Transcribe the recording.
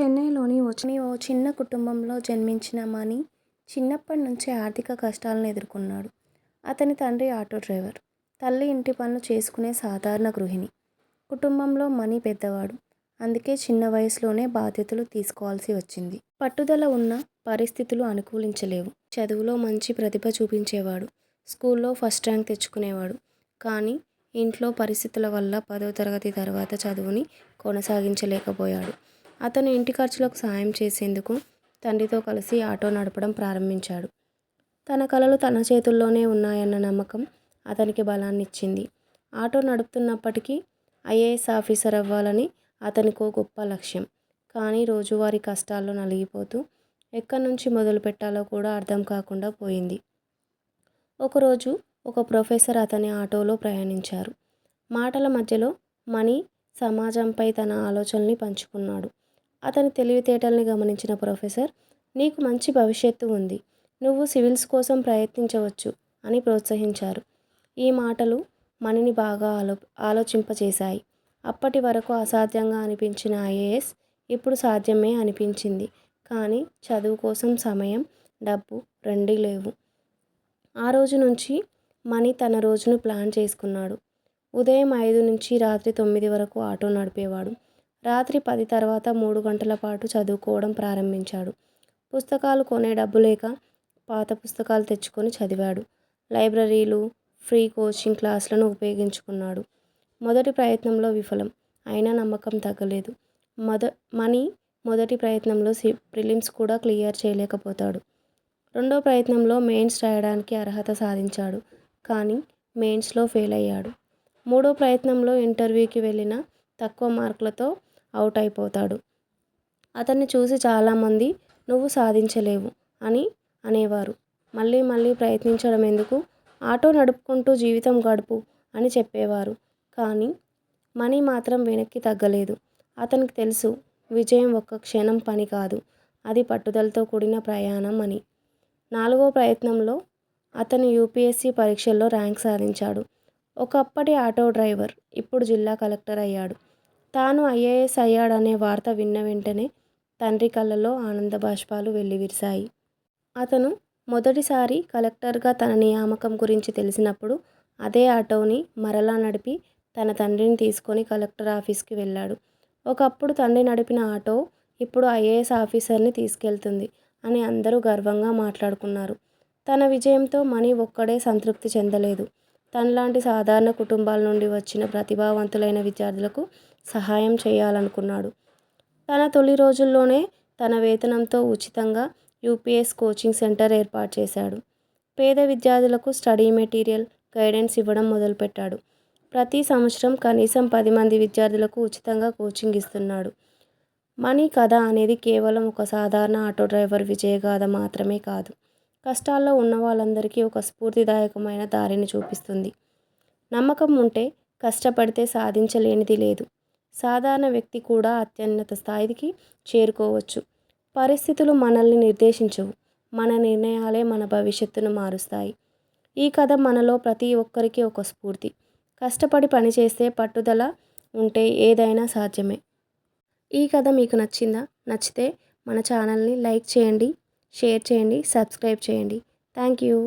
చెన్నైలోని ఓ ఓ చిన్న కుటుంబంలో జన్మించిన మణి చిన్నప్పటి నుంచే ఆర్థిక కష్టాలను ఎదుర్కొన్నాడు. అతని తండ్రి ఆటో డ్రైవర్. తల్లి ఇంటి పనులు చేసుకునే సాధారణ గృహిణి. కుటుంబంలో మణి పెద్దవాడు. అందుకే చిన్న వయసులోనే బాధ్యతలు తీసుకోవాల్సి వచ్చింది. పట్టుదల ఉన్న పరిస్థితులు అనుకూలించలేవు. చదువులో మంచి ప్రతిభ చూపించేవాడు. స్కూల్లో ఫస్ట్ ర్యాంక్ తెచ్చుకునేవాడు. కానీ ఇంట్లో పరిస్థితుల వల్ల పదో తరగతి తర్వాత చదువుని కొనసాగించలేకపోయాడు. అతను ఇంటి ఖర్చులకు సాయం చేసేందుకు తండ్రితో కలిసి ఆటో నడపడం ప్రారంభించాడు. తన కళలు తన చేతుల్లోనే ఉన్నాయన్న నమ్మకం అతనికి బలాన్నిచ్చింది. ఆటో నడుపుతున్నప్పటికీ ఐఏఎస్ ఆఫీసర్ అవ్వాలని అతనికో గొప్ప లక్ష్యం. కానీ రోజువారీ కష్టాల్లో నలిగిపోతూ ఎక్కడి నుంచి మొదలు పెట్టాలో కూడా అర్థం కాకుండా పోయింది. ఒకరోజు ఒక ప్రొఫెసర్ అతని ఆటోలో ప్రయాణించారు. మాటల మధ్యలో మణి సమాజంపై తన ఆలోచనల్ని పంచుకున్నాడు. అతని తెలివితేటల్ని గమనించిన ప్రొఫెసర్ నీకు మంచి భవిష్యత్తు ఉంది. నువ్వు సివిల్స్ కోసం ప్రయత్నించవచ్చు అని ప్రోత్సహించారు. ఈ మాటలు మణిని బాగా ఆలో ఆలోచింపచేశాయి. అప్పటి వరకు అసాధ్యంగా అనిపించిన ఐఏఎస్ ఇప్పుడు సాధ్యమే అనిపించింది. కానీ చదువు కోసం సమయం, డబ్బు రెండీ లేవు. ఆ రోజు నుంచి మణి తన రోజును ప్లాన్ చేసుకున్నాడు. ఉదయం ఐదు నుంచి రాత్రి తొమ్మిది వరకు ఆటో నడిపేవాడు. రాత్రి పది తర్వాత మూడు గంటల పాటు చదువుకోవడం ప్రారంభించాడు. పుస్తకాలు కొనే డబ్బు లేక పాత పుస్తకాలు తెచ్చుకొని చదివాడు. లైబ్రరీలు, ఫ్రీ కోచింగ్ క్లాసులను ఉపయోగించుకున్నాడు. మొదటి ప్రయత్నంలో విఫలం. అయినా నమ్మకం తగ్గలేదు. మొద మనీ మొదటి ప్రయత్నంలో సి ప్రిలిమ్స్ కూడా క్లియర్ చేయలేకపోతాడు. రెండో ప్రయత్నంలో మెయిన్స్ రాయడానికి అర్హత సాధించాడు. కానీ మెయిన్స్లో ఫెయిల్ అయ్యాడు. మూడో ప్రయత్నంలో ఇంటర్వ్యూకి వెళ్ళిన తక్కువ మార్కులతో అవుట్ అయిపోతాడు. అతన్ని చూసి చాలామంది నువ్వు సాధించలేవు అని అనేవారు. మళ్ళీ మళ్ళీ ప్రయత్నించడం ఎందుకు? ఆటో నడుపుకుంటూ జీవితం గడుపు అని చెప్పేవారు. కానీ మనీ మాత్రం వెనక్కి తగ్గలేదు. అతనికి తెలుసు విజయం ఒక్క క్షణం పని కాదు. అది పట్టుదలతో కూడిన ప్రయాణం అని. నాలుగో ప్రయత్నంలో అతను యూపీఎస్సీ పరీక్షల్లో ర్యాంక్ సాధించాడు. ఒకప్పటి ఆటో డ్రైవర్ ఇప్పుడు జిల్లా కలెక్టర్ అయ్యాడు. తాను ఐఏఎస్ అయ్యాడనే వార్త విన్న వెంటనే తండ్రి కళ్ళలో ఆనందబాష్పాలు వెల్లివిరిశాయి. అతను మొదటిసారి కలెక్టర్గా తన నియామకం గురించి తెలిసినప్పుడు అదే ఆటోని మరలా నడిపి తన తండ్రిని తీసుకొని కలెక్టర్ ఆఫీస్కి వెళ్ళాడు. ఒకప్పుడు తండ్రి నడిపిన ఆటో ఇప్పుడు ఐఏఎస్ ఆఫీసర్ని తీసుకెళ్తుంది అని అందరూ గర్వంగా మాట్లాడుకున్నారు. తన విజయంతో మణి ఒక్కడే సంతృప్తి చెందలేదు. తనలాంటి సాధారణ కుటుంబాల నుండి వచ్చిన ప్రతిభావంతులైన విద్యార్థులకు సహాయం చేయాలనుకున్నాడు. తన తొలి రోజుల్లోనే తన వేతనంతో ఉచితంగా యూపీఎస్ కోచింగ్ సెంటర్ ఏర్పాటు చేశాడు. పేద విద్యార్థులకు స్టడీ మెటీరియల్, గైడెన్స్ ఇవ్వడం మొదలుపెట్టాడు. ప్రతి సంవత్సరం కనీసం పది మంది విద్యార్థులకు ఉచితంగా కోచింగ్ ఇస్తున్నాడు. మనీ కథ అనేది కేవలం ఒక సాధారణ ఆటో డ్రైవర్ విజయగాథ మాత్రమే కాదు. కష్టాల్లో ఉన్న వాళ్ళందరికీ ఒక స్ఫూర్తిదాయకమైన దారిని చూపిస్తుంది. నమ్మకం ఉంటే కష్టపడితే సాధించలేనిది లేదు. సాధారణ వ్యక్తి కూడా అత్యున్నత స్థాయికి చేరుకోవచ్చు. పరిస్థితులు మనల్ని నిర్దేశించవు. మన నిర్ణయాలే మన భవిష్యత్తును మారుస్తాయి. ఈ కథ మనలో ప్రతి ఒక్కరికి ఒక స్ఫూర్తి. కష్టపడి పనిచేస్తే, పట్టుదల ఉంటే ఏదైనా సాధ్యమే. ఈ కథ మీకు నచ్చిందా? నచ్చితే మన ఛానల్ని లైక్ చేయండి, షేర్ చేయండి, సబ్స్క్రైబ్ చేయండి. Thank you